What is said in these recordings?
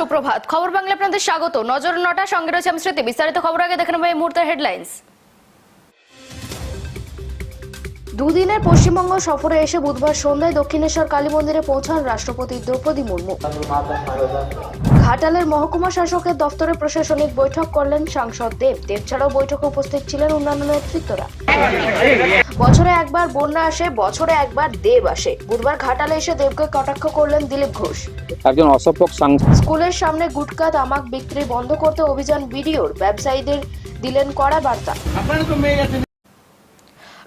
সুপ্রভাত। খবর বাংলা আপনাদের স্বাগত। নজর নটা, সঙ্গে রয়েছে আমি স্মৃতি। বিস্তারিত খবর আগে দেখে নেব এই মুহূর্তের হেডলাইন্স দুদিনের পশ্চিমবঙ্গ সফরে এসে বুধবার সন্ধ্যায় দক্ষিণেশ্বর কালী মন্দিরে পৌঁছান রাষ্ট্রপতি দ্রৌপদী মুর্মু। ঘাটালের মহকুমা শাসকের দফতরে প্রশাসনিক বৈঠক করলেন সাংসদ দেব। দেব ছাড়াও বৈঠকে উপস্থিত ছিলেন অন্যান্য নেতৃত্বরা। বছরে একবার বন্যা আসে বছরে একবার দেব আসে। বুধবার ঘাটালে এসে দেবকে কটাক্ষ করলেন দিলীপ ঘোষ। একজন সাংসদ স্কুলের সামনে গুটকা তামাক বিক্রি বন্ধ করতে অভিযান বিডিওর। ব্যবসায়ীদের দিলেন কড়া বার্তা।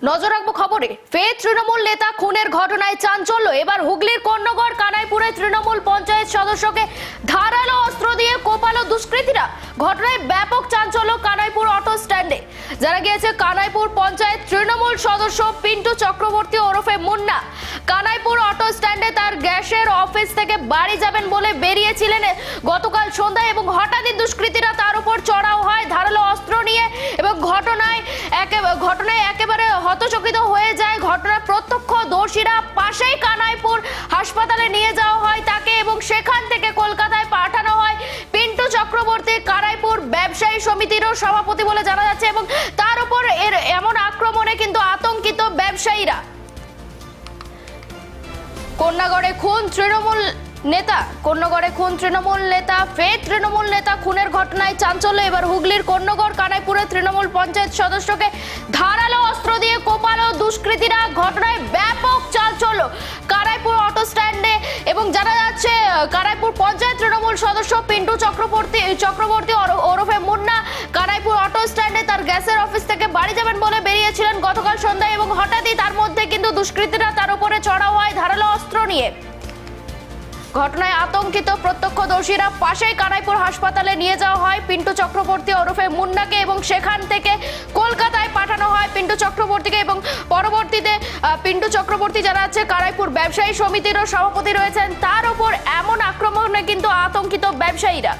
নজর রাখব খবরে। ফের তৃণমূল নেতা খুনের ঘটনায় চাঞ্চল্য। এবার হুগলির কর্ণগড় কানাইপুরে তৃণমূল পঞ্চায়েত সদস্যকে ধারালো অস্ত্র দিয়ে কোপালো দুষ্কৃতীরা। ঘটনায় ব্যাপক চাঞ্চল্য কানাইপুর অটো স্ট্যান্ডে। যারা গিয়েছে, কানাইপুর পঞ্চায়েত তৃণমূল সদস্য পিন্টু চক্রবর্তী ওরফে মুন্না। কানাইপুর অটো স্ট্যান্ডে তার গ্যাসের অফিস থেকে বাড়ি যাবেন বলে বেরিয়েছিলেন গতকাল সন্ধ্যায় এবং হঠাৎই দুষ্কৃতীরা তার উপর চড়াও হয়, ধারালো অস্ত্র নিয়ে এবং ঘটনায় একে ঘটনায় একেবারে হতচকিত হয়ে যায়। ঘটনার প্রত্যক্ষদর্শীরা পাশেই কানাইপুর হাসপাতালে নিয়ে যাওয়া হয় তাকে এবং সেখান থেকে কলকাতায় পাঠানো হয়। পিন্টু চক্রবর্তী কানাইপুর ব্যবসায়ী সমিতিরও সভাপতি বলে জানা যাচ্ছে এবং তার উপর এর এমন আক্রমণে কিন্তু আতঙ্কিত ব্যবসায়ীরা। কন্যাগড়ে খুন, তৃণমূল নেতা কন্যাগড়ে খুন তৃণমূল নেতা, ফের তৃণমূল নেতা খুনের ঘটনায় চাঞ্চল্য। এবার হুগলির কন্যাগড় কানাইপুরে তৃণমূল পঞ্চায়েত সদস্যকে ধারালো অস্ত্র দিয়ে কোপালো দুষ্কৃতীরা ঘটনায় ব্যাপক চাঞ্চল্য। কানাইপুর অটো স্ট্যান্ডে এবং জানা যাচ্ছে, কানাইপুর পঞ্চায়েত তৃণমূল সদস্য পিন্টু চক্রবর্তী চক্রবর্তী ওরফে মুন্না কানাইপুর অটো স্ট্যান্ডে তার গ্যাসের অফিস থেকে বাড়ি যাবেন বলে বেরিয়েছিলেন গতকাল সন্ধ্যায় এবং হঠাৎই তার মধ্যে কিন্তু দুষ্কৃতীরা তার উপরে চড়াও হয় ধারালো অস্ত্র নিয়ে। ঘটনায় আতঙ্কিত প্রত্যক্ষদর্শীরা পাশেই কানাইপুর হাসপাতালে নিয়ে যাওয়া হয়। পিন্টু চক্রবর্তী ওরফে মুন্নাকে এবং সেখান থেকে কলকাতায় পাঠানো হয় পিন্টু চক্রবর্তীকে এবং পরবর্তীতে পিন্টু চক্রবর্তী যারা আছে, কানাইপুর ব্যবসায়ী সমিতিরও সভাপতি রয়েছেন। তার উপর এমন আক্রমণে কিন্তু আতঙ্কিত ব্যবসায়ীরা।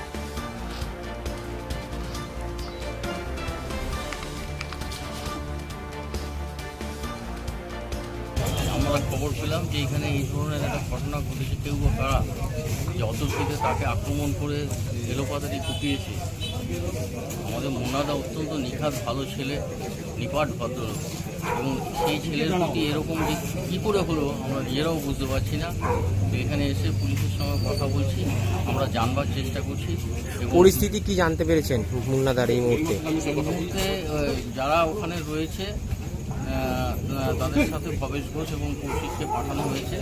খবর পেলাম যে এখানে এই ধরনের একটা ঘটনা ঘটেছে। কেউ বা কারা? যে অতর্কিতে তাকে আক্রমণ করে এলোপাতারি কুপিয়েছে। আমাদের মোনাদা অত্যন্ত নিখাত ভালো ছেলে নিপাট ভদ্রলোক এবং সেই ছেলের প্রতি এরকম যে কী করে হলো আমরা নিজেরাও বুঝতে পারছি না। তো এখানে এসে পুলিশের সঙ্গে কথা বলছি আমরা জানবার চেষ্টা করছি। পরিস্থিতি কি জানতে পেরেছেন মুন্নাদার এই মুহূর্তে? যারা ওখানে রয়েছে তাদের সাথে প্রবেশ ঘোষ এবং কৌশিককে পাঠানো হয়েছে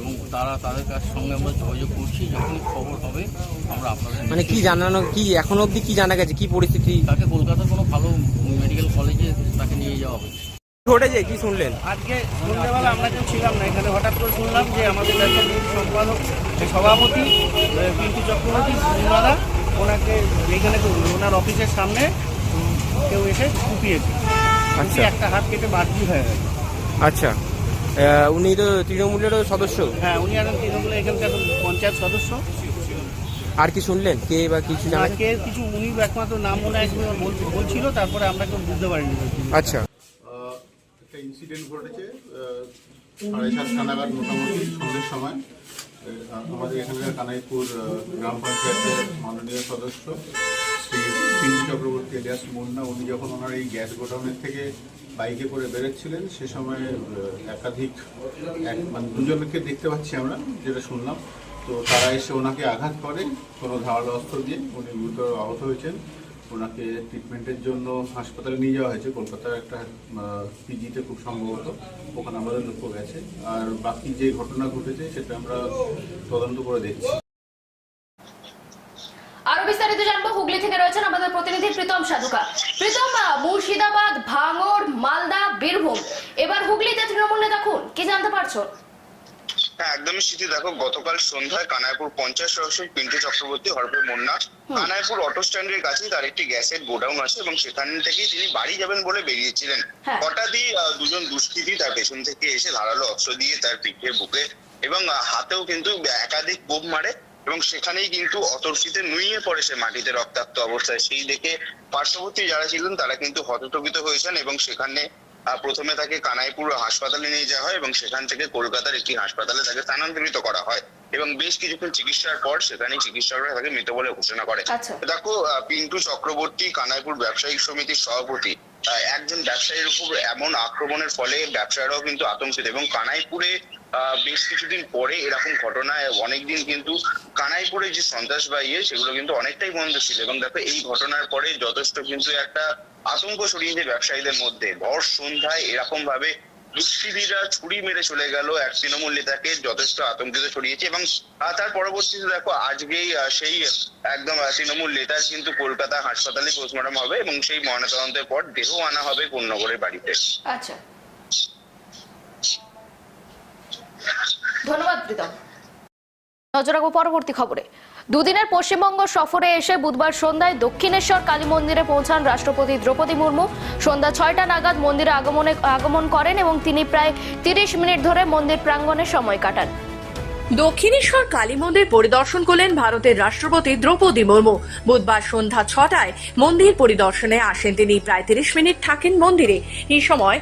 এবং তারা তাদের কাছ সঙ্গে আমরা যোগাযোগ করছি যখনই খবর হবে আমরা আপনাদের মানে কি জানানো কি এখন অবধি কি জানা গেছে? কি পরিস্থিতি? তাকে কলকাতার কোনো ভালো মেডিকেল কলেজে তাকে নিয়ে যাওয়া হয়েছে ঘটেছে কি শুনলেন? আজকে সন্ধ্যেবেলা আমরা কেউ ছিলাম না এখানে হঠাৎ করে শুনলাম যে আমাদের সম্পাদক সভাপতি পিন্টু চক্রবর্তী ওনাকে এইখানে ওনার অফিসের সামনে কেউ এসে কুপিয়েছে। আচ্ছা। একটা হাত কেটে বাদলি হয়ে গেছে। আচ্ছা। উনি তো তৃণমূলেরও সদস্য? হ্যাঁ উনি এখন তৃণমূলের এখানকার পঞ্চায়েত সদস্য। আর কি শুনলেন? কে বা কিছু জানা কে কিছু উনি একমাত্র নাম মনে হয় বল- বলছিল তারপরে আমরা কেউ বুঝতে পারিনি। আচ্ছা। একটা ইনসিডেন্ট ঘটেছে সাড়ে নাগাদ মোটামুটি সন্ধ্যের সময়। আমাদের এখানকার কানাইপুর গ্রাম পঞ্চায়েতের মাননীয় সদস্য। চক্রবর্তী এলিয়াস মুন্না, উনি যখন ওনার এই গ্যাস গোডাউনের থেকে বাইকে করে বেরোচ্ছিলেন, সে সময় একাধিক এক মানে দুজনকে দেখতে পাচ্ছি আমরা, যেটা শুনলাম। তো তারা এসে ওনাকে আঘাত করে, কোনো ধারালো অস্ত্র দিয়ে উনি গুরুতর আহত হয়েছেন। ওনাকে ট্রিটমেন্টের জন্য হাসপাতালে নিয়ে যাওয়া হয়েছে। কলকাতার একটা পিজিতে খুব সম্ভবত, ওখানে আমাদের লক্ষ্য গেছে। আর বাকি যে ঘটনা ঘটেছে, সেটা আমরা তদন্ত করে দেখছি। বিস্তারিত জানব। হুগলি থেকে রয়েছেন আমাদের প্রতিনিধি প্রীতম সাধুকা। প্রীতম মুর্শিদাবাদ ভাঙড় মালদা বীরভূম। এবার হুগলিতে তৃণমূল নেতা খুন। কি জানতে পারছ? হ্যাঁ একদমই স্মৃতি দেখো গতকাল সন্ধ্যায় কানাইপুর পঞ্চায়েত সদস্য পিন্টু চক্রবর্তী হরপে মুন্না কানায়পুর অটো স্ট্যান্ডের কাছে তার একটি গ্যাসের গোডাউন আছে এবং সেখান থেকেই তিনি বাড়ি যাবেন বলে বেরিয়েছিলেন। হ্যাঁ। হঠাৎই দুজন দুষ্কৃতী তার পেছন থেকে এসে ধারালো অস্ত্র দিয়ে তার পিঠে বুকে এবং হাতেও কিন্তু একাধিক কোপ মারে। এবং সেখানেই কিন্তু অতর্কিতে নুইয়ে পড়ে সে মাটিতে রক্তাক্ত অবস্থায় সেই দেখে পার্শ্ববর্তী যারা ছিলেন তারা কিন্তু হতচকিত হয়েছেন এবং সেখানে প্রথমে তাকে কানাইপুর হাসপাতালে নিয়ে যাওয়া হয় এবং সেখান থেকে কলকাতার একটি হাসপাতালে তাকে স্থানান্তরিত করা হয় এবং বেশ কিছুক্ষণ চিকিৎসার পর সেখানে চিকিৎসকরা তাকে মৃত বলে ঘোষণা করে আচ্ছা। দেখো পিন্টু চক্রবর্তী কানাইপুর ব্যবসায়িক সমিতির সভাপতি আহ, একজন ব্যবসায়ীর উপর এমন আক্রমণের ফলে ব্যবসায়ীরাও কিন্তু আতঙ্কিত এবং কানাইপুরে বেশ কিছুদিন পরে এরকম ঘটনায় অনেকদিন কিন্তু কানাইপুরে যে সন্ত্রাস বা ইয়ে সেগুলো কিন্তু অনেকটাই বন্ধ ছিল। এবং দেখো, এই ঘটনার পরে যথেষ্ট কিন্তু একটা আতঙ্ক ছড়িয়েছে ব্যবসায়ীদের মধ্যে। ভর সন্ধ্যায় এরকম ভাবে দুষ্কৃতীরা ছুরি মেরে চলে গেল, এক তৃণমূল নেতাকে যথেষ্ট আতঙ্কিত ছড়িয়েছে। এবং তার পরবর্তীতে দেখো, আজকেই সেই একদম তৃণমূল নেতার কিন্তু কলকাতা হাসপাতালে পোস্টমর্টম হবে এবং সেই ময়নাতদন্তের পর দেহ আনা হবে কোন্নগরের বাড়িতে। আচ্ছা। ধন্যবাদ, প্রীতম। নজর রাখব পরবর্তী খবরে। দুদিনের পশ্চিমবঙ্গ সফরে এসে বুধবার সন্ধ্যায় দক্ষিণেশ্বর কালী মন্দিরে পৌঁছান রাষ্ট্রপতি দ্রৌপদী মুর্মু। সন্ধ্যা ছয়টা নাগাদ মন্দিরে আগমনে আগমন করেন এবং তিনি প্রায় তিরিশ মিনিট ধরে মন্দির প্রাঙ্গণে সময় কাটান। দক্ষিণেশ্বর কালী মন্দির পরিদর্শন করলেন ভারতের রাষ্ট্রপতি দ্রৌপদী মুর্মু। বুধবার সন্ধ্যা ছটায় মন্দির পরিদর্শনে আসেন তিনি। প্রায় তিরিশ মিনিট থাকেন মন্দিরে। এই সময়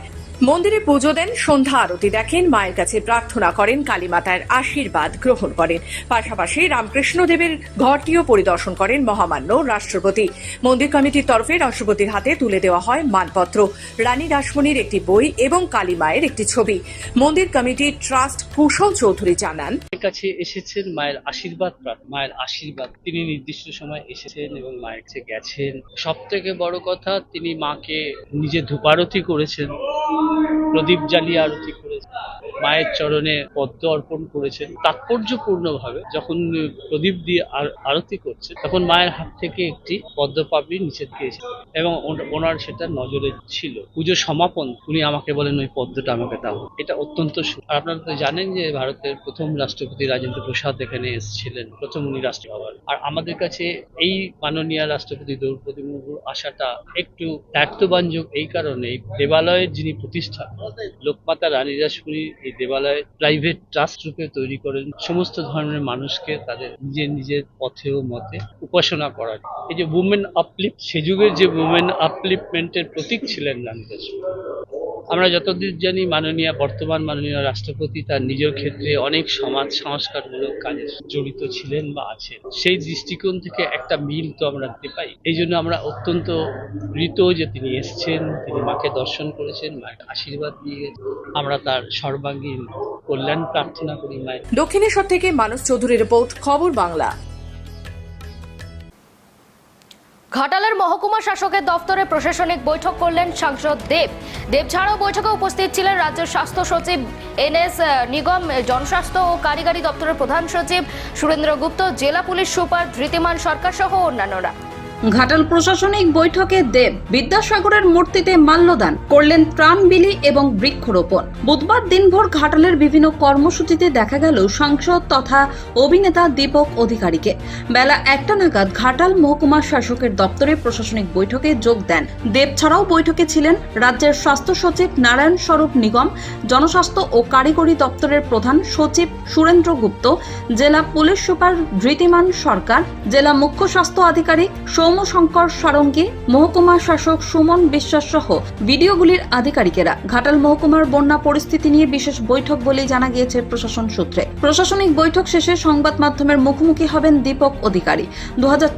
মন্দিরে পুজো দেন, সন্ধ্যা আরতি দেখেন, মায়ের কাছে প্রার্থনা করেন, কালীমাতার আশীর্বাদ গ্রহণ করেন। পাশাপাশি রামকৃষ্ণ দেবের ঘরটিও পরিদর্শন করেন মহামান্য রাষ্ট্রপতি। মন্দির কমিটির তরফে রাষ্ট্রপতির হাতে তুলে দেওয়া হয় মানপত্র। রানী রাসমণির একটি বই এবং কালী মায়ের একটি ছবি। মন্দির কমিটির ট্রাস্ট কুশল চৌধুরী জানান কাছে এসেছেন মায়ের আশীর্বাদ মায়ের আশীর্বাদ। তিনি নির্দিষ্ট সময় এসেছেন এবং মায়ের কাছে গেছেন। সব থেকে বড় কথা, তিনি মাকে নিজে ধূপারতি করেছেন। প্রদীপ জ্বালিয়ে আরতি করেছেন মায়ের চরণে পদ্ম অর্পণ করেছেন তাৎপর্যপূর্ণভাবে যখন প্রদীপ দিয়ে আরতি করছে, তখন মায়ের হাত থেকে একটি পদ্ম পাপড়ি নিচে দিয়েছে এবং ওনার সেটা নজরে ছিল। পুজো সমাপন, উনি আমাকে বলেন, ওই পদ্মটা আমাকে দাও। এটা অত্যন্ত আর আপনারা তো জানেন যে ভারতের প্রথম রাষ্ট্রপতি রাজেন্দ্র প্রসাদ এখানে এসেছিলেন, প্রথম উনি রাষ্ট্রপতি হওয়ার আর আমাদের কাছে এই মাননীয় রাষ্ট্রপতি দ্রৌপদী মুর্মুর আসাটা একটু দায়িত্ববাঞ্জক এই কারণে দেবালয়ের যিনি প্রতিষ্ঠা। লোকমাতা রানী রাসমণি এই দেবালয় প্রাইভেট ট্রাস্ট রূপে তৈরি করেন। সমস্ত ধর্মের মানুষকে তাদের নিজের নিজের পথে ও মতে উপাসনা করার এই যে উমেন আপলিফ্ট সে যুগের যে উমেন আপলিফমেন্টের প্রতীক ছিলেন রানী রাসমণি আমরা যতদূর জানি মাননীয়, বর্তমান মাননীয় রাষ্ট্রপতি তার নিজের ক্ষেত্রে অনেক সমাজ সংস্কারমূলক কাজে জড়িত ছিলেন বা আছেন। সেই দৃষ্টিকোণ থেকে একটা মিল তো আমরা দেখতে পাই। এই জন্য আমরা অত্যন্ত প্রীত যে তিনি এসছেন, তিনি মাকে দর্শন করেছেন, মায়ের আশীর্বাদ নিয়ে গেছেন আমরা তার সর্বাঙ্গীন কল্যাণ প্রার্থনা করি মায়ের। দক্ষিণেশ্বর থেকে মানস চৌধুরী রিপোর্ট খবর বাংলা। ঘাটালের মহকুমা শাসকের দপ্তরে প্রশাসনিক বৈঠক করলেন সাংসদ দেব। দেব ছাড়াও বৈঠকে উপস্থিত ছিলেন রাজ্যের স্বাস্থ্য সচিব এন এস নিগম জনস্বাস্থ্য ও কারিগরি দপ্তরের প্রধান সচিব সুরেন্দ্র গুপ্ত জেলা পুলিশ সুপার ধৃতিমান সরকার সহ অন্যান্যরা। ঘাটাল প্রশাসনিক বৈঠকে দেব বিদ্যাসাগরের মূর্তিতে মাল্যদান, করলেন ত্রাণ বিলি এবং বৃক্ষরোপণ। বুধবার দিনভর ঘাটালের বিভিন্ন কর্মসূচিতে দেখা গেল সাংসদ তথা অভিনেতা দীপক অধিকারীকে। বেলা একটা নাগাদ ঘাটাল মহকুমা শাসকের দপ্তরে প্রশাসনিক বৈঠকে যোগ দেন। দেব ছাড়াও বৈঠকে ছিলেন রাজ্যের স্বাস্থ্য সচিব নারায়ণ স্বরূপ নিগম, জনস্বাস্থ্য ও কারিগরি দপ্তরের প্রধান সচিব সুরেন্দ্র গুপ্ত, জেলা পুলিশ সুপার ধৃতিমান সরকার, জেলা মুখ্য স্বাস্থ্য আধিকারিক সৌম্যশঙ্কর সারঙ্গী, মহকুমা শাসক সুমন বিশ্বাস সহ ভিডিওগুলির আধিকারিকেরা ঘাটাল মহকুমার বন্যা পরিস্থিতি নিয়ে বিশেষ বৈঠক বলেই জানা গিয়েছে প্রশাসন সূত্রে। প্রশাসনিক বৈঠক শেষে সংবাদ মাধ্যমের মুখোমুখি হবেন দীপক অধিকারী। দু হাজার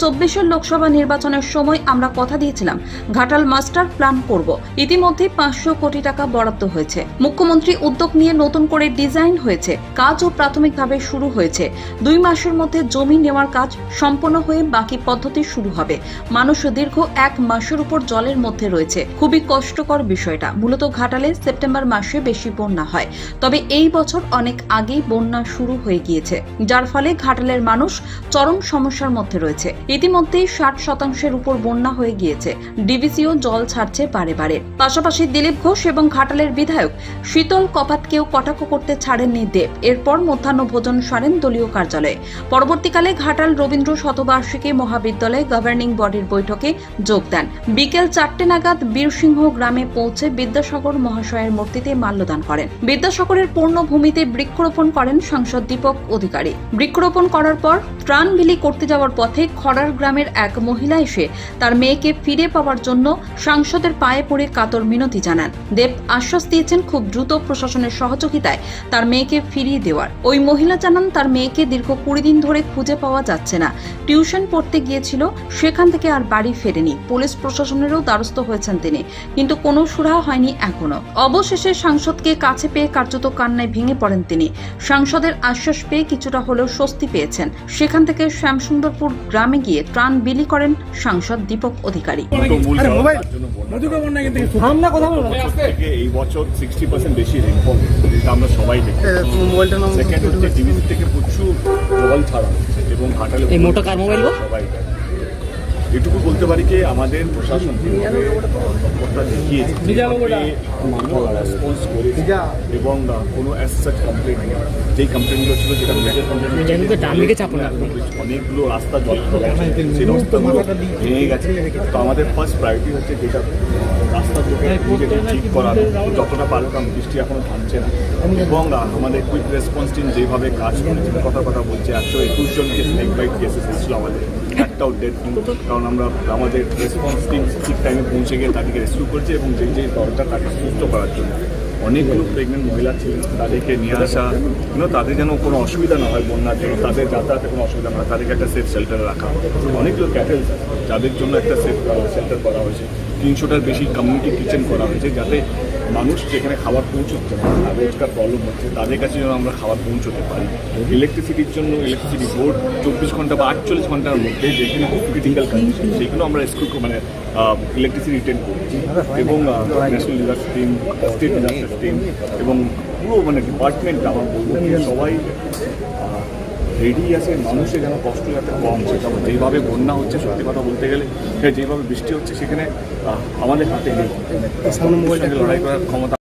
লোকসভা নির্বাচনের সময় আমরা কথা দিয়েছিলাম, ঘাটাল মাস্টার প্ল্যান করব। ইতিমধ্যে পাঁচশো কোটি টাকা বরাদ্দ হয়েছে। মুখ্যমন্ত্রী উদ্যোগ নিয়ে নতুন করে ডিজাইন হয়েছে কাজও প্রাথমিকভাবে শুরু হয়েছে। দুই মাসের মধ্যে জমি নেওয়ার কাজ সম্পন্ন হয়ে বাকি পদ্ধতি শুরু হবে। মানুষ দীর্ঘ এক মাসের উপর জলের মধ্যে রয়েছে। খুবই কষ্টকর বিষয়টা। মূলত ঘাটালে সেপ্টেম্বর মাসে বেশি বন্যা হয়। তবে এই বছর অনেক আগেই বন্যা শুরু হয়ে গিয়েছে। যার ফলে ঘাটালের মানুষ চরম সমস্যার মধ্যে রয়েছে। ইতিমধ্যেই ষাট শতাংশের উপর বন্যা হয়ে গিয়েছে। ডিভিসিও জল ছাড়ছে বারে বারে। পাশাপাশি দিলীপ ঘোষ এবং ঘাটালের বিধায়ক শীতল কপাতকেও কটাক্ষ করতে ছাড়েননি দেব। এরপর মধ্যাহ্ন ভোজন সারেন দলীয় কার্যালয়ে। পরবর্তীকালে ঘাটাল রবীন্দ্র শতবার্ষিকী মহাবিদ্যালয়ে গভর্নিং বডির বৈঠকে যোগ দেন। বিকেল চারটে নাগাদ বীরসিংহ গ্রামে পৌঁছে বিদ্যাসাগর মহাশয়ের মূর্তিতে মাল্যদান করেন। বিদ্যাসাগরের পূর্ণভূমিতে বৃক্ষরোপণ করেন সাংসদ দীপক অধিকারী। বৃক্ষরোপণ করার পর ত্রাণ বিলি করতে যাওয়ার পথে খড়ার গ্রামের এক মহিলা এসে তার মেয়েকে ফিরে পাওয়ার জন্য সাংসদের পায়ে পড়ে কাতর মিনতি জানান। দেব আশ্বাস দিয়েছেন খুব দ্রুত প্রশাসনের সহযোগিতায় তার মেয়েকে ফিরিয়ে দেওয়ার। ওই মহিলা জানান, তার মেয়েকে দীর্ঘ কুড়ি দিন ধরে খুঁজে পাওয়া যাচ্ছে না। টিউশন পড়তে গিয়েছিল, সেখান থেকে আর বাড়ি ফেরেনি। পুলিশ প্রশাসনেরও দ্বারস্থ হয়েছেন তিনি। কিন্তু কোনো সুরাহা হয়নি এখনও। অবশেষে সাংসদকে কাছে পেয়ে কার্যত কান্নায় ভেঙে পড়েন তিনি। সাংসদের আশ্বাস পেয়ে কিছুটা হলেও স্বস্তি পেয়েছেন। সেখান থেকে শ্যামসুন্দরপুর গ্রামে গিয়ে ত্রাণ বিলি করেন সাংসদ দীপক অধিকারী। এই বছর সিক্সটি পার্সেন্ট বেশি রেনফল যেটা আমরা সবাই দেখি। সেকেন্ড হচ্ছে ডিভিসি থেকে প্রচুর জল ছাড়া। এবং ঘাটালে মোটা কার মোবাইল সবাই। এটুকু বলতে পারি কি আমাদের প্রশাসন দেখিয়েছে রেসপন্স করেছে এবং কোনো অ্যাজ কমপ্লেন যেই কমপ্লেনগুলো ছিল যেটা মেজর কমপ্লেন অনেকগুলো রাস্তা জল সেই রাস্তাগুলো ভেঙে গেছে। তো আমাদের ফার্স্ট প্রায়োরিটি হচ্ছে যেটা রাস্তাগুলোকে ঠিক করার যতটা পারো কারণ বৃষ্টি এখনও থামছে না। এবং আমাদের কুইক রেসপন্স টিম যেভাবে কাজ করেছে কথা কথা বলছে। একশো একুশ জনকে স্নেক বাইট কেসেস এসেছিল আমাদের। একটাও ডেট কারণ আমরা আমাদের রেসপন্স টিম ঠিক টাইমে পৌঁছে গিয়ে তাদেরকে রেস্কিউ করেছে এবং যে যে দরকার তাকে সুস্থ করার জন্য অনেকগুলো প্রেগনেন্ট মহিলা ছিলেন তাদেরকে নিয়ে আসা কিন্তু তাদের যেন কোনো অসুবিধা না হয় বন্যার জন্য, তাদের যাতায়াতে কোনো অসুবিধা না হয়, তাদেরকে একটা সেফ শেল্টারে রাখা। অনেকগুলো ক্যাটেল যাদের জন্য একটা সেফ শেল্টার করা হয়েছে। তিনশোটার বেশি কমিউনিটি কিচেন করা হয়েছে যাতে মানুষ যেখানে খাবার পৌঁছচ্ছে না রোজকার প্রবলেম হচ্ছে, তাদের কাছে যেন আমরা খাবার পৌঁছতে পারি। ইলেকট্রিসিটির জন্য ইলেকট্রিসিটি বোর্ড চব্বিশ ঘণ্টা বা আটচল্লিশ ঘণ্টার মধ্যে যেখানে ক্রিটিক্যাল কন্ডিশন সেগুলো আমরা স্কুল মানে ইলেকট্রিসিটি রিটেন করছি। এবং national disaster team state disaster team এবং পুরো মানে ডিপার্টমেন্ট আমার বলব সবাই রেডি আছে মানুষের যেন কষ্ট যাতে কম সেটা যেভাবে বন্যা হচ্ছে সত্যি কথা বলতে গেলে যেভাবে বৃষ্টি হচ্ছে সেখানে আমাদের হাতে নেই। সঙ্গে লড়াই করার ক্ষমতা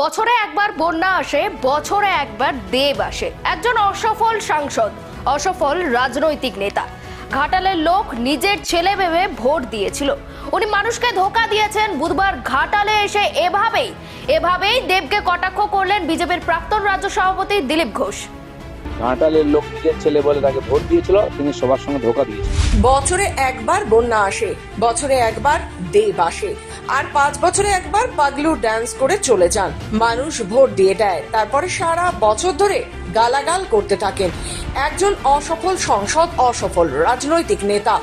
বছরে একবার বন্যা আসে বছরে একবার দেব আসে। একজন অসফল সাংসদ অসফল রাজনৈতিক নেতা। ঘাটালের লোক নিজের ছেলে ভেবে ভোট দিয়েছিল। উনি মানুষকে ধোকা দিয়েছেন বুধবার ঘাটালে এসে এভাবেই এভাবেই দেবকে কটাক্ষ করলেন বিজেপির প্রাক্তন রাজ্য সভাপতি দিলীপ ঘোষ। ঘাটালের লোক নিজের ছেলে বলে তাকে ভোট দিয়েছিল তিনি সবার সঙ্গে ধোকা দিয়েছেন বছরে একবার বন্যা আসে বছরে একবার দেব আসে আর পাঁচ বছরে একবার পাগলু ডান্স করে চলে যান। মানুষ ভোট দিয়ে দেয় তারপরে সারা বছর ধরে গালাগাল করতে থাকেন। একজন অসফল সংসদ অসফল রাজনৈতিক নেতা।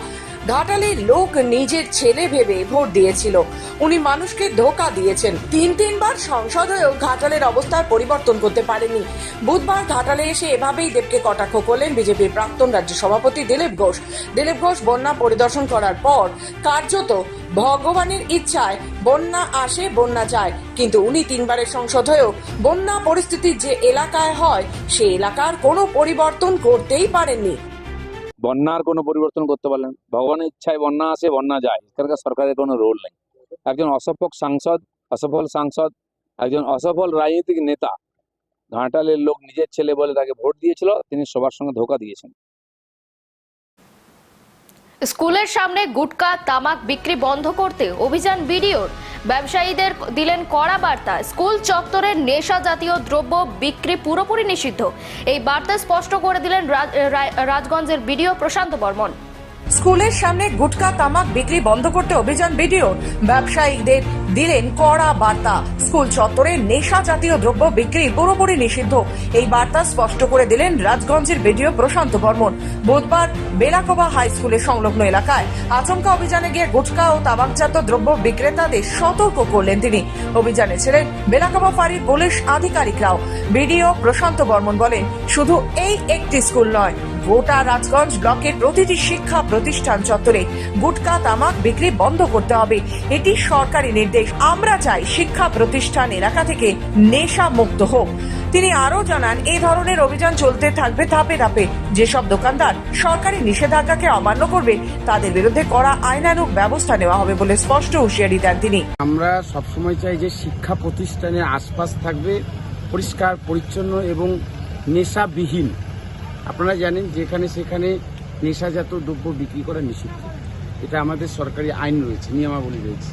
ঘাটালের লোক নিজের ছেলে ভেবে ভোট দিয়েছিল। উনি মানুষকে ধোকা দিয়েছেন। তিন তিনবার সংসদ হয়েও ঘাটালের অবস্থার পরিবর্তন করতে পারেনি। বুধবার ঘাটালে এসে এভাবেই দেবকে কটাক্ষ করলেন বিজেপির প্রাক্তন রাজ্য সভাপতি দিলীপ ঘোষ। দিলীপ ঘোষ বন্যা পরিদর্শন করার পর কার্যত ভগবানের ইচ্ছায় বন্যা আসে, বন্যা যায়। কিন্তু উনি তিনবারের সংসদ হয়েও বন্যা পরিস্থিতি যে এলাকায় হয়, সে এলাকার কোনো পরিবর্তন করতেই পারেননি। বন্যার কোনো পরিবর্তন করতে পারলেন। ভগবানের ইচ্ছায় বন্যা আসে, বন্যা যায়। এখানকার সরকারের কোনো রোল নেই। একজন অসফল সাংসদ অসফল সাংসদ, একজন অসফল রাজনৈতিক নেতা, ঘাটালের লোক নিজের ছেলে বলে তাকে ভোট দিয়েছিল, তিনি সবার সঙ্গে ধোকা দিয়েছেন। স্কুলের সামনে গুটকা, তামাক বিক্রি বন্ধ করতে অভিযান বিডিওর। ব্যবসায়ীদের দিলেন কড়া বার্তা। স্কুল চত্বরের নেশা জাতীয় দ্রব্য বিক্রি পুরোপুরি নিষিদ্ধ। এই বার্তা স্পষ্ট করে দিলেন রাজ- রাজগঞ্জের বিডিও প্রশান্ত বর্মন। স্কুলের সামনে গুটকা, তামাক বিক্রি বন্ধ করতে অভিযান ভিডিও ব্যবসায়ীদের দিলেন কড়া বার্তা। স্কুল চত্বরে নেশা জাতীয় দ্রব্য বিক্রি পুরোপুরি নিষিদ্ধ। এই বার্তা স্পষ্ট করে দিলেন রাজগঞ্জের বিডিও প্রশান্ত বর্মন। বুধবার বেলাকোবা হাই স্কুলের সংলগ্ন এলাকায় আচমকা অভিযানে গিয়ে গুটকা ও তামাকজাত দ্রব্য বিক্রেতাদের সতর্ক করলেন তিনি। অভিযানে ছিলেন বেলাকোবা ফাঁড়ির পুলিশ আধিকারিকরাও। বিডিও প্রশান্ত বর্মন বলেন, শুধু এই একটি স্কুল নয় গোটা রাজগঞ্জ ব্লকের প্রতিটি শিক্ষা প্রতিষ্ঠান চত্বরে গুটকা, তামাক বিক্রি বন্ধ করতে হবে। এটি সরকারি নির্দেশ। আমরা চাই শিক্ষা প্রতিষ্ঠান এলাকা থেকে নেশা মুক্ত হোক। তিনি আরও জানান এই ধরনের অভিযান চলতে থাকবে ধাপে ধাপে। যেসব দোকানদার সরকারি নিষেধাজ্ঞাকে অমান্য করবে, তাদের বিরুদ্ধে করা আইনানুগ ব্যবস্থা নেওয়া হবে বলে স্পষ্ট হুঁশিয়ারি দেন তিনি। আমরা সবসময় চাই যে শিক্ষা প্রতিষ্ঠানের আশপাশ থাকবে, পরিষ্কার, পরিচ্ছন্ন এবং নেশাবিহীন। আপনারা জানেন যেখানে সেখানে নেশাজাত দ্রব্য বিক্রি করা নিষিদ্ধ। এটা আমাদের সরকারি আইন রয়েছে, নিয়মাবলী রয়েছে।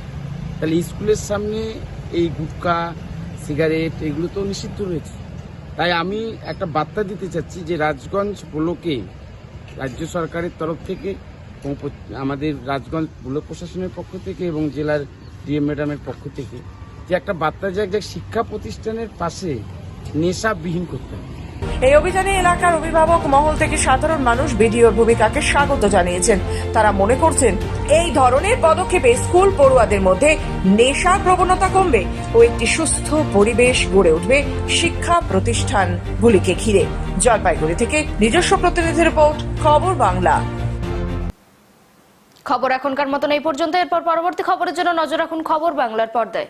তাহলে স্কুলের সামনে এই গুটকা, সিগারেট, এগুলো তো নিষিদ্ধ রয়েছে। তাই আমি একটা বার্তা দিতে চাচ্ছি যে রাজগঞ্জ ব্লকে রাজ্য সরকারের তরফ থেকে আমাদের রাজগঞ্জ ব্লক প্রশাসনের পক্ষ থেকে এবং জেলার ডিএম ম্যাডামের পক্ষ থেকে, যে একটা বার্তা যে শিক্ষা প্রতিষ্ঠানের পাশে নেশাবিহীন করতে হবে। এই অভিযানে এলাকার অভিভাবক মহল থেকে সাধারণ মানুষ বিডিওর ভূমিকাকে স্বাগত জানিয়েছেন। তারা মনে করছেন, এই ধরনের পদক্ষেপে স্কুল পড়ুয়াদের মধ্যে নেশার প্রবণতা কমবে ও একটি সুস্থ পরিবেশ গড়ে উঠবে শিক্ষা প্রতিষ্ঠানগুলিকে ঘিরে। জলপাইগুড়ি থেকে নিজস্ব প্রতিনিধি রিপোর্ট, খবর বাংলা। খবর এখনকার মতন এই পর্যন্ত। এরপর পরবর্তী খবরের জন্য নজর রাখুন খবর বাংলার পর্দায়।